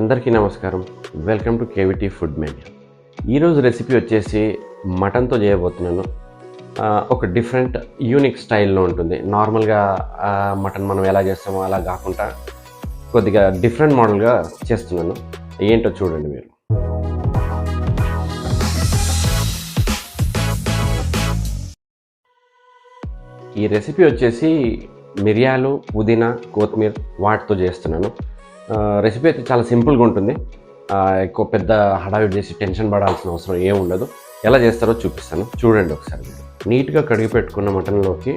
అందరికీ నమస్కారం. Welcome to KVT food menu ఈరోజు రెసిపీ వచ్చేసి మటన్తో చేయబోతున్నాను. ఒక డిఫరెంట్ యూనిక్ స్టైల్లో ఉంటుంది. నార్మల్గా మటన్ మనం ఎలా చేస్తామో అలా కాకుండా కొద్దిగా డిఫరెంట్ మోడల్గా చేస్తున్నాను. ఏంటో చూడండి మీరు. ఈ రెసిపీ వచ్చేసి మిరియాలు పుదీనా కొత్తిమీర వాటితో చేస్తున్నాను. రెసిపీ అయితే చాలా సింపుల్గా ఉంటుంది. ఎక్కువ పెద్ద హడావిడి చేసి టెన్షన్ పడాల్సిన అవసరం ఏం ఉండదు. ఎలా చేస్తారో చూపిస్తాను. చూడండి ఒకసారి. నీట్గా కడిగి పెట్టుకున్న మటన్లోకి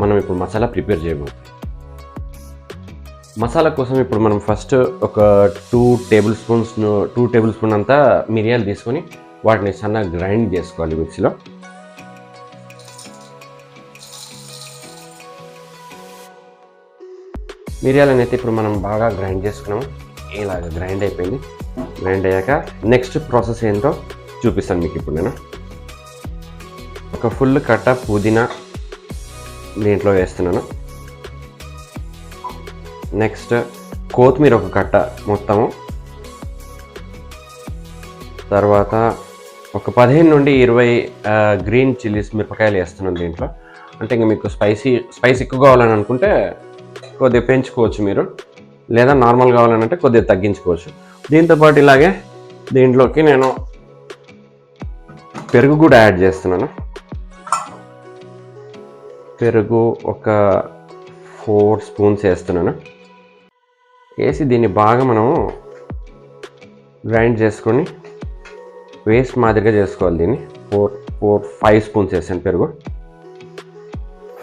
మనం ఇప్పుడు మసాలా ప్రిపేర్ చేయబోతుంది మసాలా కోసం ఇప్పుడు మనం ఫస్ట్ ఒక two tablespoons two tablespoon అంతా మిరియాలు తీసుకొని వాటిని సన్నగా గ్రైండ్ చేసుకోవాలి మిక్సీలో. మిరియాలను అయితే ఇప్పుడు మనం బాగా గ్రైండ్ చేసుకున్నాము. ఇలాగ గ్రైండ్ అయిపోయింది. గ్రైండ్ అయ్యాక నెక్స్ట్ ప్రాసెస్ ఏంటో చూపిస్తాను మీకు ఇప్పుడు నేను. ఒక ఫుల్ కట్ట పుదీనా దీంట్లో వేస్తున్నాను. నెక్స్ట్ కొత్తిమీర ఒక కట్ట మొత్తము. తర్వాత ఒక పదిహేను నుండి ఇరవై గ్రీన్ చిల్లీస్ మిరపకాయలు వేస్తున్నాను దీంట్లో. అంటే ఇంకా మీకు స్పైసీ స్పైస్ ఎక్కువ కావాలని అనుకుంటే కొద్దిగా పెంచుకోవచ్చు మీరు లేదా నార్మల్ కావాలంటే కొద్దిగా తగ్గించుకోవచ్చు. దీంతోపాటు ఇలాగే దీంట్లోకి నేను పెరుగు కూడా యాడ్ చేస్తున్నాను. పెరుగు ఒక ఫోర్ స్పూన్స్ వేస్తున్నాను. వేసి దీన్ని బాగా మనము గ్రైండ్ చేసుకొని వేస్ట్ మాదిరిగా చేసుకోవాలి దీన్ని. ఫోర్ ఫోర్ ఫైవ్ స్పూన్స్ వేసాను పెరుగు.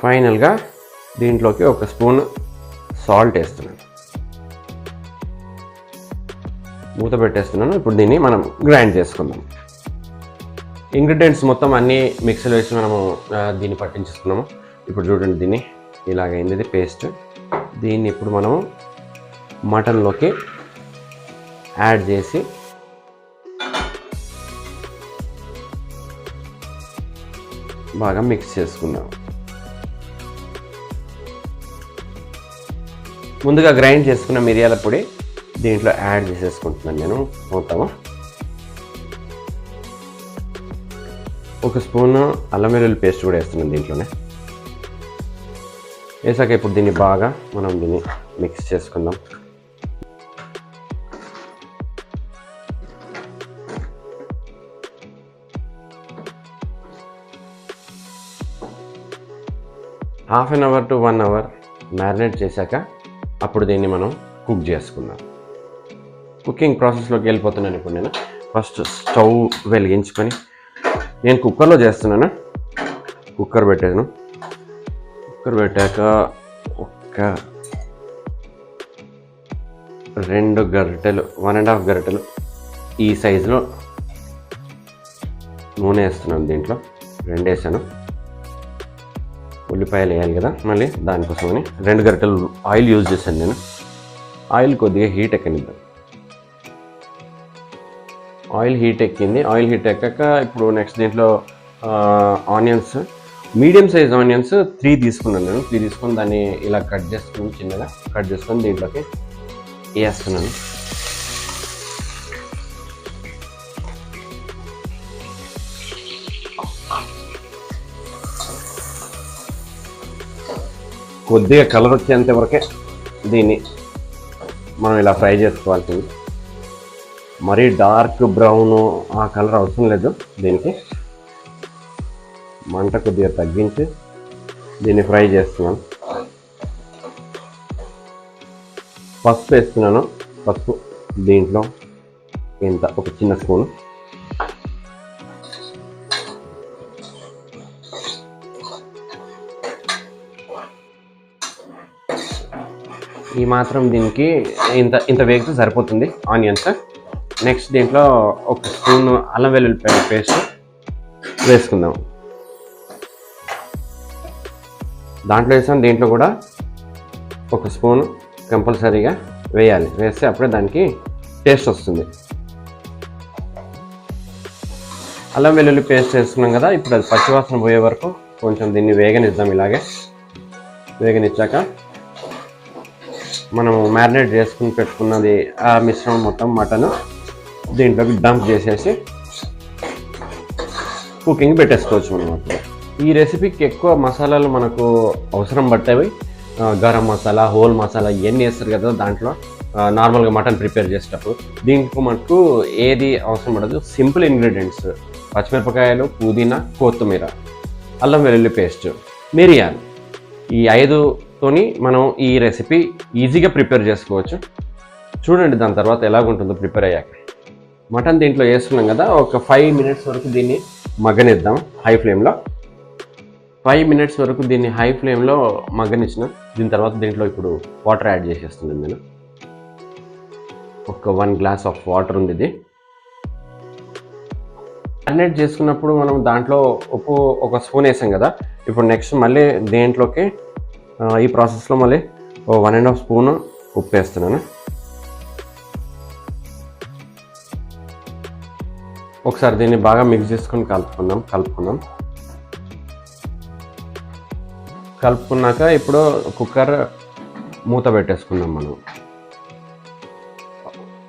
ఫైనల్గా దీంట్లోకి ఒక స్పూన్ సాల్ట్ వేస్తున్నాను. మూత పెట్టేస్తున్నాను. ఇప్పుడు దీన్ని మనం గ్రైండ్ చేసుకుందాం. ఇంగ్రీడియంట్స్ మొత్తం అన్నీ మిక్సీలో వేసి మనము దీన్ని పట్టించేసుకున్నాము. ఇప్పుడు చూడండి దీన్ని ఇలాగైంది ఇది పేస్ట్. దీన్ని ఇప్పుడు మనము మటన్లోకి యాడ్ చేసి బాగా మిక్స్ చేసుకున్నాము ముందుగా గ్రైండ్ చేసుకున్న మిరియాల పొడి దీంట్లో యాడ్ చేసేసుకుంటున్నాను నేను. మొత్తము ఒక స్పూన్ అల్లం వెల్లుల్లి పేస్ట్ కూడా వేస్తున్నాను దీంట్లోనే. వేసాక ఇప్పుడు దీన్ని బాగా మనం దీన్ని మిక్స్ చేసుకుందాం. Half an hour to one hour marinate చేశాక అప్పుడు దీన్ని మనం కుక్ చేసుకుందాం. కుకింగ్ ప్రాసెస్లోకి వెళ్ళిపోతున్నాను ఇప్పుడు నేను. ఫస్ట్ స్టవ్ వెలిగించుకొని నేను కుక్కర్లో చేస్తున్నాను. కుక్కర్ పెట్టాను. కుక్కర్ పెట్టాక ఒక్క రెండు గరిటెలు వన్ అండ్ హాఫ్ గరిటెలు ఈ సైజులో నూనె వేస్తున్నాను దీంట్లో. రెండు వేసాను. ఉల్లిపాయలు వేయాలి కదా మళ్ళీ దానికోసమని రెండు గరిటెలు ఆయిల్ యూజ్ చేశాను నేను. ఆయిల్ కొద్దిగా హీట్ ఎక్కనిద్దాం. ఆయిల్ హీట్ ఎక్కింది. ఆయిల్ హీట్ ఎక్కాక ఇప్పుడు నెక్స్ట్ దీంట్లో onions medium size onions three తీసుకున్నాను నేను. త్రీ తీసుకొని దాన్ని ఇలా కట్ చేసుకుని చిన్నగా కట్ చేసుకొని దీంట్లోకి వేస్తున్నాను. కొద్దిగా కలర్ వచ్చేంత వరకే దీన్ని మనం ఇలా ఫ్రై చేసుకోవాల్సింది. మరీ డార్క్ బ్రౌన్ ఆ కలర్ అవసరం లేదు దీనికి. మంట కొద్దిగా తగ్గించి దీన్ని ఫ్రై చేస్తున్నాను. పసుపు వేస్తున్నాను పసుపు దీంట్లో ఇంత ఒక చిన్న స్పూన్. ఈ మాత్రం దీనికి ఇంత ఇంత వేగితే సరిపోతుంది. ఆనియన్స్. నెక్స్ట్ దీంట్లో ఒక స్పూన్ అల్లం వెల్లుల్లి పేస్ట్ వేసుకుందాం. దాంట్లో వేసాం దీంట్లో కూడా ఒక స్పూన్ కంపల్సరీగా వేయాలి. వేస్తే అప్పుడే దానికి టేస్ట్ వస్తుంది. అల్లం వెల్లుల్లి పేస్ట్ వేసుకున్నాం కదా ఇప్పుడు అది పచ్చివాసన పోయే వరకు కొంచెం దీన్ని వేగనిద్దాం ఇలాగే. వేగనిచ్చాక మనము మ్యారినేట్ చేసుకుని పెట్టుకున్నది ఆ మిశ్రమం మొత్తం మటన్ దీంట్లోకి డంప్ చేసేసి కుకింగ్ పెట్టేసుకోవచ్చు మనం అప్పుడు ఈ రెసిపీకి ఎక్కువ మసాలాలు మనకు అవసరం పట్టేవి గరం మసాలా హోల్ మసాలా ఇవన్నీ వేస్తారు కదా దాంట్లో. నార్మల్గా మటన్ ప్రిపేర్ చేసేటప్పుడు. దీనికి మనకు ఏది అవసరం పడదు. Simple ingredients. పచ్చిమిరపకాయలు పుదీనా కొత్తిమీర అల్లం వెల్లుల్లి పేస్ట్ మిరియాలు. ఈ ఐదు తోని మనం ఈ రెసిపీ ఈజీగా ప్రిపేర్ చేసుకోవచ్చు. చూడండి దాని తర్వాత ఎలాగుంటుందో ప్రిపేర్ అయ్యాక. మటన్ దీంట్లో వేసుకున్నాం కదా ఒక ఫైవ్ మినిట్స్ వరకు దీన్ని మగ్గనిద్దాం హై ఫ్లేమ్లో ఫైవ్ మినిట్స్ వరకు దీన్ని హై ఫ్లేమ్లో మగ్గనిచ్చిన దీని తర్వాత దీంట్లో ఇప్పుడు వాటర్ యాడ్ చేసేస్తున్నాను నేను. ఒక వన్ గ్లాస్ ఆఫ్ వాటర్ ఉంది ఇది. మ్యారినేట్ చేసుకున్నప్పుడు మనం దాంట్లో ఉప్పు ఒక స్పూన్ వేసాం కదా ఇప్పుడు నెక్స్ట్ మళ్ళీ దేంట్లోకి ఈ ప్రాసెస్లో మళ్ళీ ఓ వన్ అండ్ హాఫ్ స్పూన్ ఉప్పు వేస్తున్నాను ఒకసారి దీన్ని బాగా మిక్స్ చేసుకొని కలుపుకుందాం కలుపుకుందాం. కలుపుకున్నాక ఇప్పుడు కుక్కర్ మూత పెట్టేసుకుందాం మనం.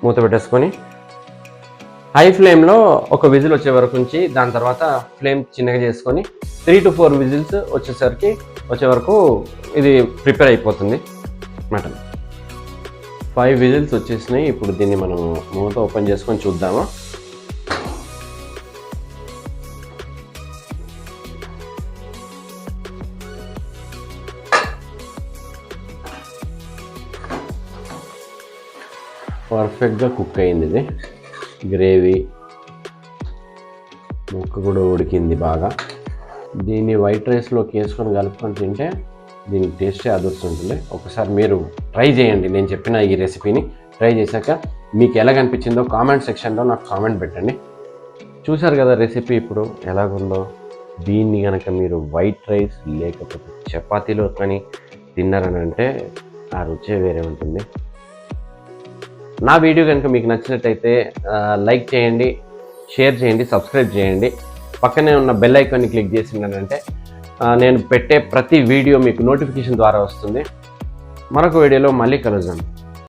మూత పెట్టేసుకొని హై ఫ్లేమ్లో ఒక విజిల్ వచ్చే వరకు ఉంచి దాని తర్వాత ఫ్లేమ్ చిన్నగా చేసుకొని త్రీ టు ఫోర్ విజిల్స్ వచ్చేసరికి వచ్చే వరకు ఇది ప్రిపేర్ అయిపోతుంది మటన్ ఫైవ్ విజిల్స్ వచ్చేసినాయి. ఇప్పుడు దీన్ని మనం మూత ఓపెన్ చేసుకొని చూద్దాము? పర్ఫెక్ట్గా కుక్ అయింది ఇది. గ్రేవీ. ముక్క కూడా ఉడికింది బాగా. దీన్ని వైట్ రైస్లోకి వేసుకొని కలుపుకొని తింటే దీని టేస్టే అదురుతుంటుంది. ఒకసారి మీరు ట్రై చేయండి. నేను చెప్పిన ఈ రెసిపీని ట్రై చేశాక మీకు ఎలా కనిపించిందో కామెంట్ సెక్షన్లో నాకు కామెంట్ పెట్టండి. చూశారు కదా రెసిపీ ఇప్పుడు ఎలాగుందో? దీన్ని కనుక మీరు వైట్ రైస్ లేకపోతే చపాతీలో కానీ తిన్నారని అంటే ఆ రుచే వేరే ఉంటుంది. నా వీడియో కనుక మీకు నచ్చినట్టయితే లైక్ చేయండి షేర్ చేయండి సబ్స్క్రైబ్ చేయండి. పక్కనే ఉన్న బెల్ ఐకాన్ని క్లిక్ చేసిందనంటే నేను పెట్టే ప్రతి వీడియో మీకు నోటిఫికేషన్ ద్వారా వస్తుంది. మరొక వీడియోలో మళ్ళీ కలుద్దాం.